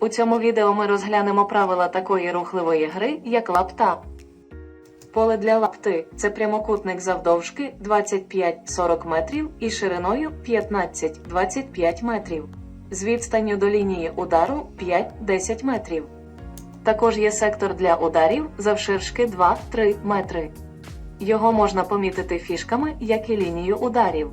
У цьому відео ми розглянемо правила такої рухливої гри, як лапта. Поле для лапти це прямокутник завдовжки 25-40 метрів і шириною 15-25 метрів. З відстанню до лінії удару 5-10 метрів. Також є сектор для ударів завширшки 2-3 метри. Його можна помітити фішками, як і лінію ударів.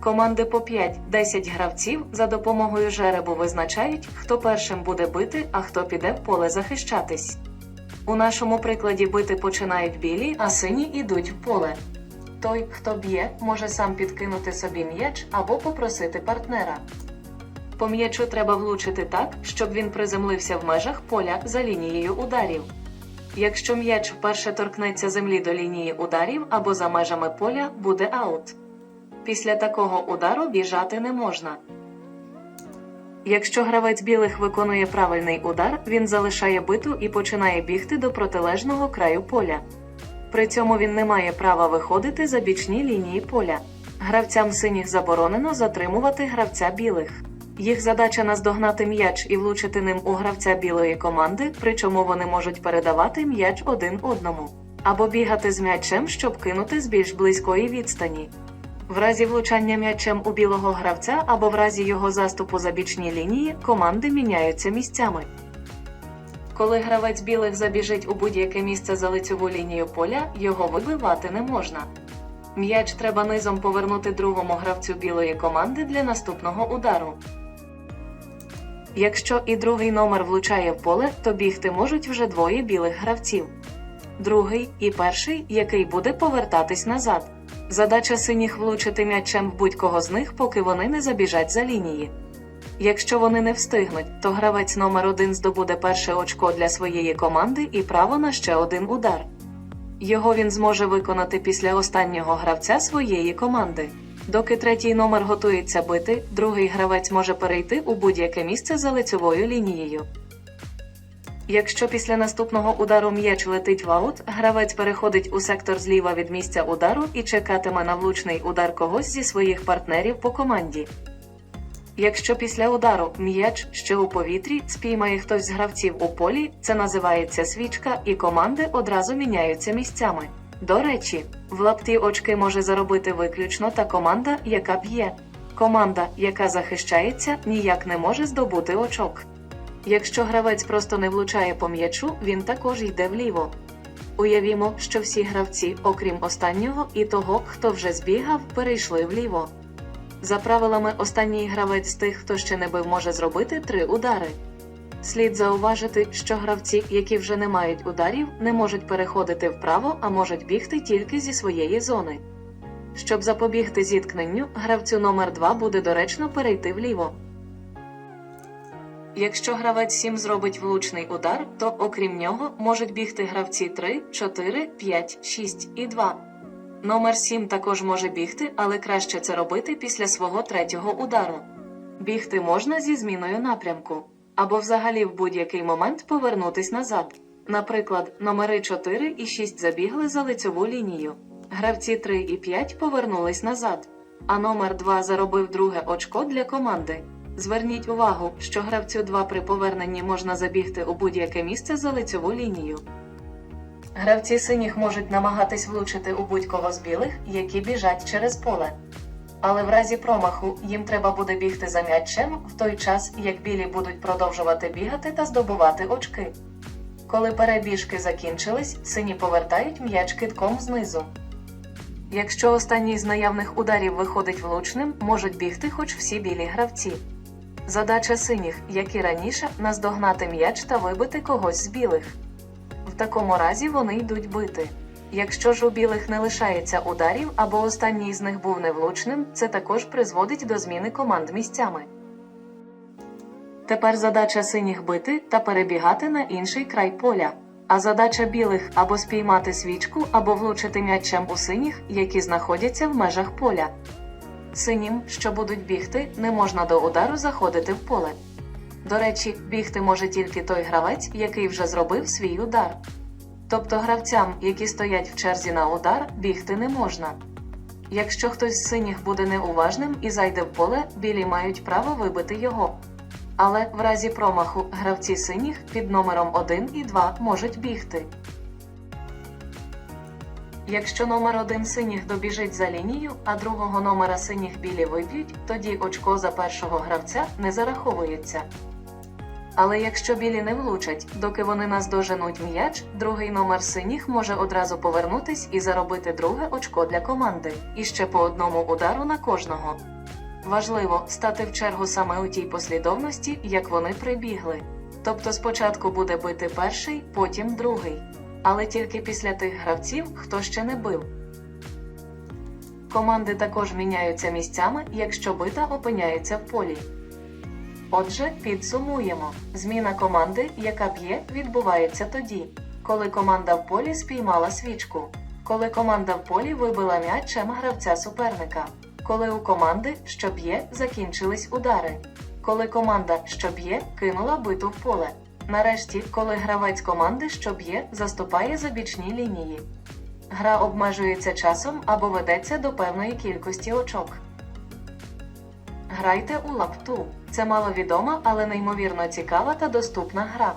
Команди по 5-10 гравців за допомогою жеребу визначають, хто першим буде бити, а хто піде в поле захищатись. У нашому прикладі бити починають білі, а сині йдуть в поле. Той, хто б'є, може сам підкинути собі м'яч або попросити партнера. По м'ячу треба влучити так, щоб він приземлився в межах поля за лінією ударів. Якщо м'яч вперше торкнеться землі до лінії ударів або за межами поля, буде аут. Після такого удару біжати не можна. Якщо гравець білих виконує правильний удар, він залишає биту і починає бігти до протилежного краю поля. При цьому він не має права виходити за бічні лінії поля. Гравцям синіх заборонено затримувати гравця білих. Їх задача наздогнати м'яч і влучити ним у гравця білої команди, причому вони можуть передавати м'яч один одному, або бігати з м'ячем, щоб кинути з більш близької відстані. В разі влучання м'ячем у білого гравця або в разі його заступу за бічні лінії команди міняються місцями. Коли гравець білих забіжить у будь-яке місце за лицьову лінію поля, його вибивати не можна. М'яч треба низом повернути другому гравцю білої команди для наступного удару. Якщо і другий номер влучає в поле, то бігти можуть вже двоє білих гравців. Другий і перший, який буде повертатись назад. Задача синіх влучити м'ячем в будь-кого з них, поки вони не забіжать за лінії. Якщо вони не встигнуть, то гравець номер один здобуде перше очко для своєї команди і право на ще один удар. Його він зможе виконати після останнього гравця своєї команди. Доки третій номер готується бити, другий гравець може перейти у будь-яке місце за лицьовою лінією. Якщо після наступного удару м'яч летить в аут, гравець переходить у сектор зліва від місця удару і чекатиме на влучний удар когось зі своїх партнерів по команді. Якщо після удару м'яч ще у повітрі спіймає хтось з гравців у полі, це називається свічка, і команди одразу міняються місцями. До речі, в лапті очки може заробити виключно та команда, яка б'є. Команда, яка захищається, ніяк не може здобути очок. Якщо гравець просто не влучає по м'ячу, він також йде вліво. Уявімо, що всі гравці, окрім останнього і того, хто вже збігав, перейшли вліво. За правилами, останній гравець з тих, хто ще не бив, може зробити три удари. Слід зауважити, що гравці, які вже не мають ударів, не можуть переходити вправо, а можуть бігти тільки зі своєї зони. Щоб запобігти зіткненню, гравцю номер 2 буде доречно перейти вліво. Якщо гравець 7 зробить влучний удар, то окрім нього можуть бігти гравці 3, 4, 5, 6 і 2. Номер 7 також може бігти, але краще це робити після свого третього удару. Бігти можна зі зміною напрямку, або взагалі в будь-який момент повернутись назад. Наприклад, номери 4 і 6 забігли за лицьову лінію. Гравці 3 і 5 повернулись назад, а номер 2 заробив друге очко для команди. Зверніть увагу, що гравцю 2 при поверненні можна забігти у будь-яке місце за лицьову лінію. Гравці синіх можуть намагатись влучити у будь-кого з білих, які біжать через поле. Але в разі промаху їм треба буде бігти за м'ячем в той час, як білі будуть продовжувати бігати та здобувати очки. Коли перебіжки закінчились, сині повертають м'яч китком знизу. Якщо останній з наявних ударів виходить влучним, можуть бігти хоч всі білі гравці. Задача синіх, як і раніше, наздогнати м'яч та вибити когось з білих. В такому разі вони йдуть бити. Якщо ж у білих не лишається ударів або останній з них був невлучним, це також призводить до зміни команд місцями. Тепер задача синіх бити та перебігати на інший край поля. А задача білих або спіймати свічку, або влучити м'ячем у синіх, які знаходяться в межах поля. Синім, що будуть бігти, не можна до удару заходити в поле. До речі, бігти може тільки той гравець, який вже зробив свій удар. Тобто гравцям, які стоять в черзі на удар, бігти не можна. Якщо хтось з синіх буде неуважним і зайде в поле, білі мають право вибити його. Але в разі промаху гравці синіх під номером 1 і 2 можуть бігти. Якщо номер 1 синіх добіжить за лінію, а другого номера синіх білі виб'ють, тоді очко за першого гравця не зараховується. Але якщо білі не влучать, доки вони наздоженуть м'яч, другий номер синіх може одразу повернутись і заробити друге очко для команди, і ще по одному удару на кожного. Важливо стати в чергу саме у тій послідовності, як вони прибігли. Тобто спочатку буде бити перший, потім другий. Але тільки після тих гравців, хто ще не бив. Команди також міняються місцями, якщо бита опиняється в полі. Отже, підсумуємо: зміна команди, яка б'є, відбувається тоді, коли команда в полі спіймала свічку, коли команда в полі вибила м'ячем гравця суперника, коли у команди, що б'є, закінчились удари, коли команда, що б'є, кинула биту в поле. Нарешті, коли гравець команди, що б'є, заступає за бічні лінії. Гра обмежується часом або ведеться до певної кількості очок. Грайте у лапту. Це маловідома, але неймовірно цікава та доступна гра.